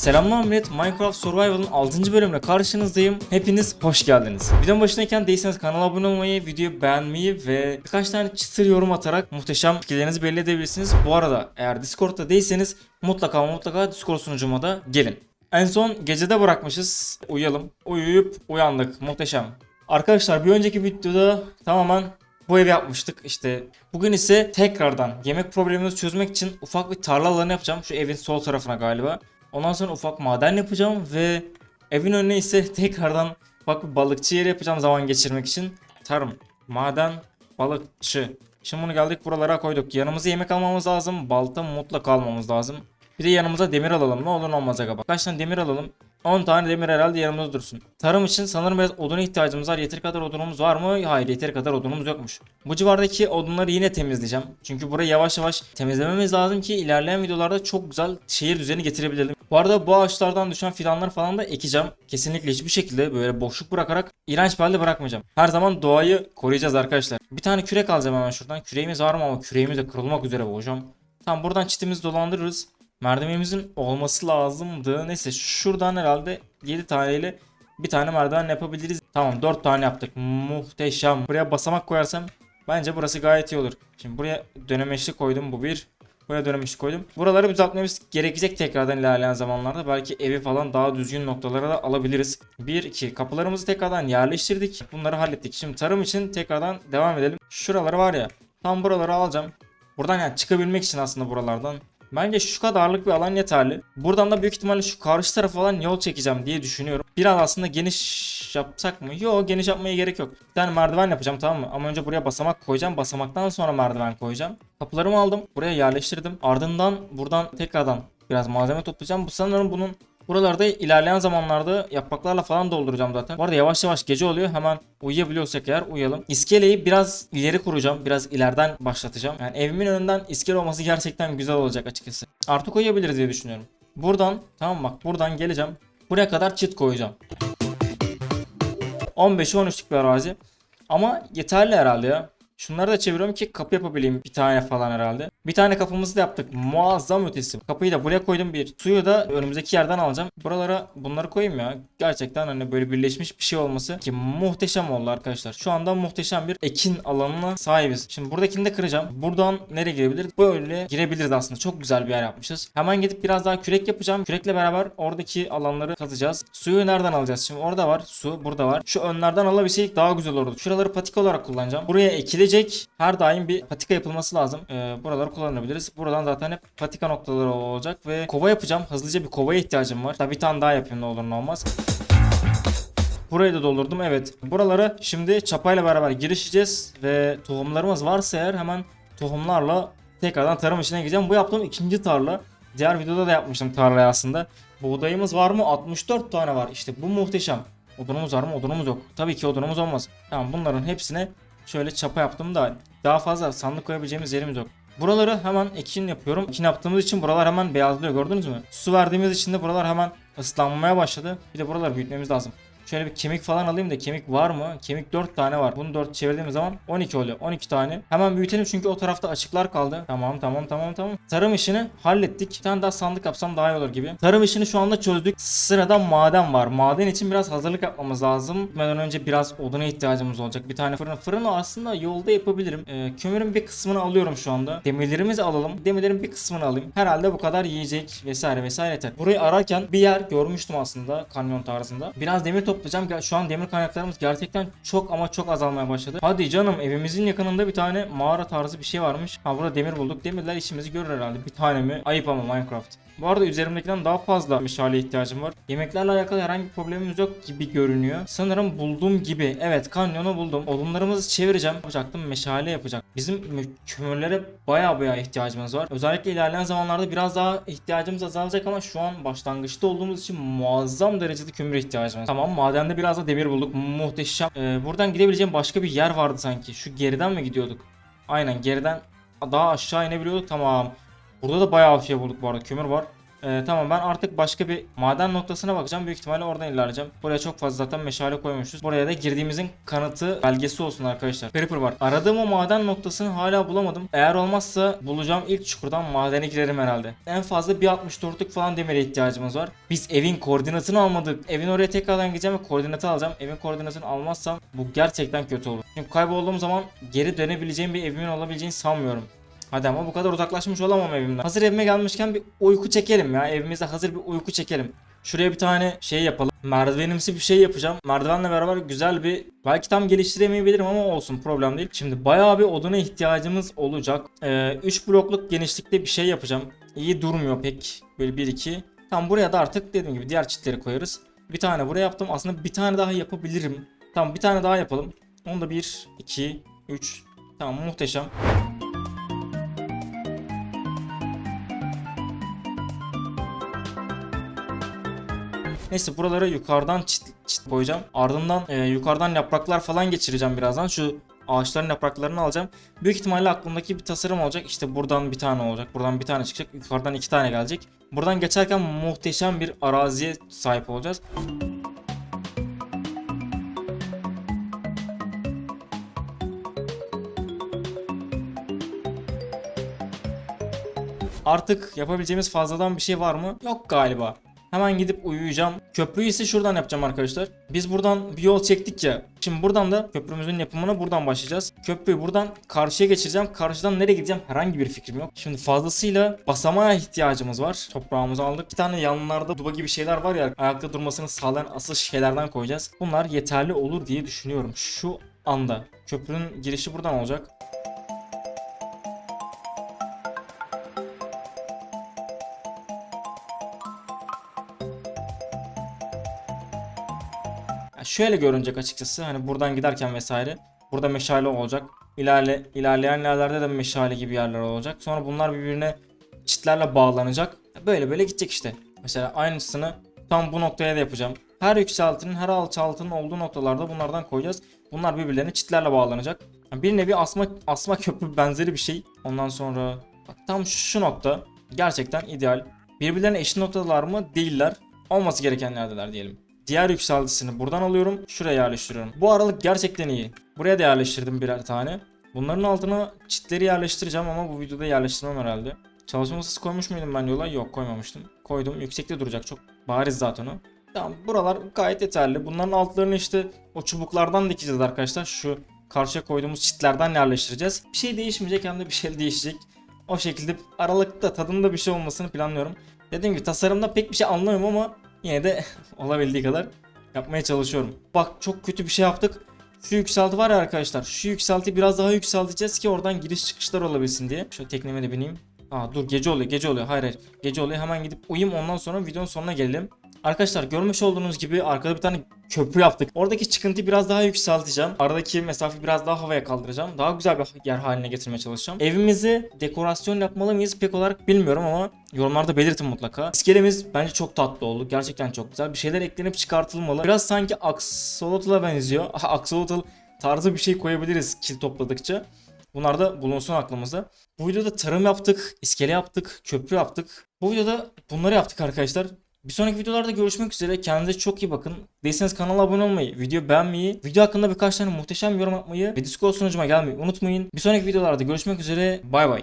Selamlar millet, Minecraft Survival'ın 6. bölümüne karşınızdayım. Hepiniz hoş geldiniz. Videonun başındayken değilseniz kanala abone olmayı, videoyu beğenmeyi ve birkaç tane çıtır yorum atarak muhteşem fikirlerinizi belli edebilirsiniz. Bu arada eğer Discord'da değilseniz mutlaka mutlaka Discord sunucuma da gelin. En son gecede bırakmışız. Uyuyalım. Uyuyup uyandık. Muhteşem. Arkadaşlar bir önceki videoda tamamen bu evi yapmıştık. İşte bugün ise tekrardan yemek problemimizi çözmek için ufak bir tarla alanı yapacağım. Şu evin sol tarafına galiba. Ondan sonra ufak maden yapacağım ve evin önüne ise tekrardan ufak bir balıkçı yeri yapacağım zaman geçirmek için. Tarım, maden, balıkçı. Şimdi bunu geldik buralara koyduk. Yanımıza yemek almamız lazım. Balta mutlaka almamız lazım. Bir de yanımıza demir alalım. Ne olur ne olmaz. Kaç tane demir alalım? 10 tane demir herhalde yanımızda dursun. Tarım için sanırım biraz oduna ihtiyacımız var. Yeteri kadar odunumuz var mı? Hayır yeteri kadar odunumuz yokmuş. Bu civardaki odunları yine temizleyeceğim. Çünkü burayı yavaş yavaş temizlememiz lazım ki ilerleyen videolarda çok güzel şehir düzeni getirebilelim. Bu arada bu ağaçlardan düşen fidanlar falan da ekeceğim. Kesinlikle hiçbir şekilde böyle boşluk bırakarak iğrenç bir halde bırakmayacağım. Her zaman doğayı koruyacağız arkadaşlar. Bir tane kürek alacağım hemen şuradan. Küreğimiz var mı ama küreğimiz de kırılmak üzere bu hocam. Tamam buradan çitimizi dolandırırız. Merdivenimizin olması lazımdı. Neyse şuradan herhalde 7 taneyle bir tane merdiven yapabiliriz. Tamam 4 tane yaptık. Muhteşem. Buraya basamak koyarsam bence burası gayet iyi olur. Şimdi buraya dönemeçli koydum bu bir. Buraya dönemeçli koydum. Buraları düzeltmemiz gerekecek tekrardan ilerleyen zamanlarda. Belki evi falan daha düzgün noktalara da alabiliriz. 1 2 kapılarımızı tekrardan yerleştirdik. Bunları hallettik. Şimdi tarım için tekrardan devam edelim. Şuraları var ya. Tam buraları alacağım. Buradan yani çıkabilmek için aslında buralardan. Bence şu kadarlık bir alan yeterli. Buradan da büyük ihtimalle şu karşı tarafa falan yol çekeceğim diye düşünüyorum. Biraz aslında geniş yapsak mı? Yok geniş yapmaya gerek yok. Bir tane merdiven yapacağım tamam mı? Ama önce buraya basamak koyacağım. Basamaktan sonra merdiven koyacağım. Kapılarımı aldım. Buraya yerleştirdim. Ardından buradan tekrardan biraz malzeme toplayacağım. Bu sanırım bunun Buralarda ilerleyen zamanlarda yapraklarla falan dolduracağım zaten. Bu arada yavaş yavaş gece oluyor. Hemen uyuyabiliyorsak eğer uyuyalım. İskeleyi biraz ileri kuracağım. Biraz ileriden başlatacağım. Yani evimin önünden iskele olması gerçekten güzel olacak açıkçası. Artık uyuyabiliriz diye düşünüyorum. Buradan tamam bak buradan geleceğim. Buraya kadar çit koyacağım. 15'e 13'lük bir arazi. Ama yeterli herhalde ya. Şunları da çeviriyorum ki kapı yapabileyim bir tane falan herhalde. Bir tane kapımızı da yaptık. Muazzam ötesi. Kapıyı da buraya koydum bir. Suyu da önümüzdeki yerden alacağım. Buralara bunları koyayım ya. Gerçekten hani böyle birleşmiş bir şey olması ki muhteşem oldu arkadaşlar. Şu anda muhteşem bir ekin alanına sahibiz. Şimdi buradakini de kıracağım. Buradan nereye girebiliriz? Böyle girebiliriz aslında. Çok güzel bir yer yapmışız. Hemen gidip biraz daha kürek yapacağım. Kürekle beraber oradaki alanları kazacağız. Suyu nereden alacağız? Şimdi orada var. Su burada var. Şu önlerden alabilseydik daha güzel olurdu. Şuraları patika olarak kullanacağım. Buraya ekilecek her daim bir patika yapılması lazım. Ee, buraları kullanabiliriz. Buradan zaten hep patika noktaları olacak ve kova yapacağım. Hızlıca bir kovaya ihtiyacım var. Tabii bir tane daha yapayım ne olur ne olmaz. Burayı da doldurdum evet. Buralara şimdi çapayla beraber girişeceğiz ve tohumlarımız varsa eğer hemen tohumlarla tekrardan tarım işine gireceğim. Bu yaptığım ikinci tarla. Diğer videoda da yapmıştım tarlayı aslında. Buğdayımız var mı? 64 tane var. İşte bu muhteşem. Odunumuz var mı? Odunumuz yok. Tabii ki odunumuz olmaz. Tamam bunların hepsine şöyle çapa yaptım da daha fazla sandık koyabileceğimiz yerimiz yok. Buraları hemen ekin yapıyorum. Ekin yaptığımız için buralar hemen beyazlıyor gördünüz mü? Su verdiğimiz için de buralar hemen ıslanmaya başladı. Bir de buraları büyütmemiz lazım. Şöyle bir kemik falan alayım da kemik var mı? Kemik 4 tane var. Bunu 4 çevirdiğimiz zaman 12 oluyor. 12 tane. Hemen büyütelim çünkü o tarafta açıklar kaldı. Tamam tamam tamam tamam. Tarım işini hallettik. Bir tane daha sandık yapsam daha iyi olur gibi. Tarım işini şu anda çözdük. Sırada maden var. Maden için biraz hazırlık yapmamız lazım. Gitmeden önce biraz oduna ihtiyacımız olacak. Bir tane fırın. Fırını aslında yolda yapabilirim. Ee, kömürün bir kısmını alıyorum şu anda. Demirlerimizi alalım. Demirlerin bir kısmını alayım. Herhalde bu kadar yiyecek vesaire vesaire yeter. Burayı ararken bir yer görmüştüm aslında kanyon tarzında. Biraz demir toplayacağım. Şu an demir kaynaklarımız gerçekten çok ama çok azalmaya başladı. Hadi canım evimizin yakınında bir tane mağara tarzı bir şey varmış. Ha burada demir bulduk. Demirler işimizi görür herhalde. Bir tane mi? Ayıp ama Minecraft. Bu arada üzerimdekinden daha fazla meşale ihtiyacım var. Yemeklerle alakalı herhangi bir problemimiz yok gibi görünüyor. Sanırım bulduğum gibi. Evet kanyonu buldum. Odunlarımızı çevireceğim. Yapacaktım meşale yapacak. Bizim mü- kömürlere baya baya ihtiyacımız var. Özellikle ilerleyen zamanlarda biraz daha ihtiyacımız azalacak ama şu an başlangıçta olduğumuz için muazzam derecede kömür ihtiyacımız. Tamam madende biraz da demir bulduk. Muhteşem. Ee, buradan gidebileceğim başka bir yer vardı sanki. Şu geriden mi gidiyorduk? Aynen geriden daha aşağı inebiliyorduk. Tamam. Burada da bayağı şey bulduk bu arada. Kömür var. Ee, tamam ben artık başka bir maden noktasına bakacağım. Büyük ihtimalle oradan ilerleyeceğim. Buraya çok fazla zaten meşale koymuşuz. Buraya da girdiğimizin kanıtı belgesi olsun arkadaşlar. Creeper var. Aradığım o maden noktasını hala bulamadım. Eğer olmazsa bulacağım ilk çukurdan madene girerim herhalde. En fazla bir 64'lük falan demire ihtiyacımız var. Biz evin koordinatını almadık. Evin oraya tekrardan gideceğim ve koordinatı alacağım. Evin koordinatını almazsam bu gerçekten kötü olur. Çünkü kaybolduğum zaman geri dönebileceğim bir evimin olabileceğini sanmıyorum. Hadi ama bu kadar uzaklaşmış olamam evimden. Hazır evime gelmişken bir uyku çekelim ya. Evimizde hazır bir uyku çekelim. Şuraya bir tane şey yapalım. Merdivenimsi bir şey yapacağım. Merdivenle beraber güzel bir belki tam geliştiremeyebilirim ama olsun problem değil. Şimdi bayağı bir oduna ihtiyacımız olacak. 3 blokluk genişlikte bir şey yapacağım. İyi durmuyor pek. Böyle 1 2. Tam buraya da artık dediğim gibi diğer çitleri koyarız. Bir tane buraya yaptım. Aslında bir tane daha yapabilirim. Tamam bir tane daha yapalım. Onu da 1 2 3 Tamam muhteşem. Neyse buralara yukarıdan çit, çit koyacağım. Ardından e, yukarıdan yapraklar falan geçireceğim birazdan. Şu ağaçların yapraklarını alacağım. Büyük ihtimalle aklımdaki bir tasarım olacak. İşte buradan bir tane olacak. Buradan bir tane çıkacak. Yukarıdan iki tane gelecek. Buradan geçerken muhteşem bir araziye sahip olacağız. Artık yapabileceğimiz fazladan bir şey var mı? Yok galiba. Hemen gidip uyuyacağım. Köprüyü ise şuradan yapacağım arkadaşlar. Biz buradan bir yol çektik ya. Şimdi buradan da köprümüzün yapımına buradan başlayacağız. Köprüyü buradan karşıya geçireceğim. Karşıdan nereye gideceğim herhangi bir fikrim yok. Şimdi fazlasıyla basamağa ihtiyacımız var. Toprağımızı aldık. Bir tane yanlarda duba gibi şeyler var ya. Ayakta durmasını sağlayan asıl şeylerden koyacağız. Bunlar yeterli olur diye düşünüyorum. Şu anda. Köprünün girişi buradan olacak. Şöyle görünecek açıkçası. Hani buradan giderken vesaire. Burada meşale olacak. İlerle, ilerleyen yerlerde de meşale gibi yerler olacak. Sonra bunlar birbirine çitlerle bağlanacak. Böyle böyle gidecek işte. Mesela aynısını tam bu noktaya da yapacağım. Her yükseltinin her alçaltının olduğu noktalarda bunlardan koyacağız. Bunlar birbirlerine çitlerle bağlanacak. Bir nevi asma asma köprü benzeri bir şey. Ondan sonra bak tam şu nokta gerçekten ideal. Birbirlerine eşit noktalar mı? Değiller. Olması gereken neredeler diyelim. Diğer yükseltisini buradan alıyorum. Şuraya yerleştiriyorum. Bu aralık gerçekten iyi. Buraya da yerleştirdim birer tane. Bunların altına çitleri yerleştireceğim ama bu videoda yerleştirmem herhalde. Çalışma masası koymuş muydum ben yola? Yok koymamıştım. Koydum. Yüksekte duracak. Çok bariz zaten o. Tamam buralar gayet yeterli. Bunların altlarını işte o çubuklardan dikeceğiz arkadaşlar. Şu karşıya koyduğumuz çitlerden yerleştireceğiz. Bir şey değişmeyecek hem de bir şey değişecek. O şekilde aralıkta tadında bir şey olmasını planlıyorum. Dediğim gibi tasarımda pek bir şey anlamıyorum ama yine de olabildiği kadar yapmaya çalışıyorum. Bak çok kötü bir şey yaptık. Şu yükselti var ya arkadaşlar. Şu yükselti biraz daha yükselteceğiz ki oradan giriş çıkışlar olabilsin diye. Şöyle tekneme de bineyim. Aa dur gece oluyor gece oluyor. Hayır hayır. Gece oluyor. Hemen gidip uyuyayım ondan sonra videonun sonuna gelelim. Arkadaşlar görmüş olduğunuz gibi arkada bir tane köprü yaptık. Oradaki çıkıntıyı biraz daha yükselteceğim. Aradaki mesafeyi biraz daha havaya kaldıracağım. Daha güzel bir yer haline getirmeye çalışacağım. Evimizi dekorasyon yapmalı mıyız pek olarak bilmiyorum ama yorumlarda belirtin mutlaka. İskelemiz bence çok tatlı oldu. Gerçekten çok güzel. Bir şeyler eklenip çıkartılmalı. Biraz sanki Axolotl'a benziyor. Axolotl tarzı bir şey koyabiliriz kil topladıkça. Bunlar da bulunsun aklımızda. Bu videoda tarım yaptık, iskele yaptık, köprü yaptık. Bu videoda bunları yaptık arkadaşlar. Bir sonraki videolarda görüşmek üzere. Kendinize çok iyi bakın. Değilseniz kanala abone olmayı, video beğenmeyi, video hakkında birkaç tane muhteşem yorum yapmayı ve Discord sunucuma gelmeyi unutmayın. Bir sonraki videolarda görüşmek üzere. Bay bay.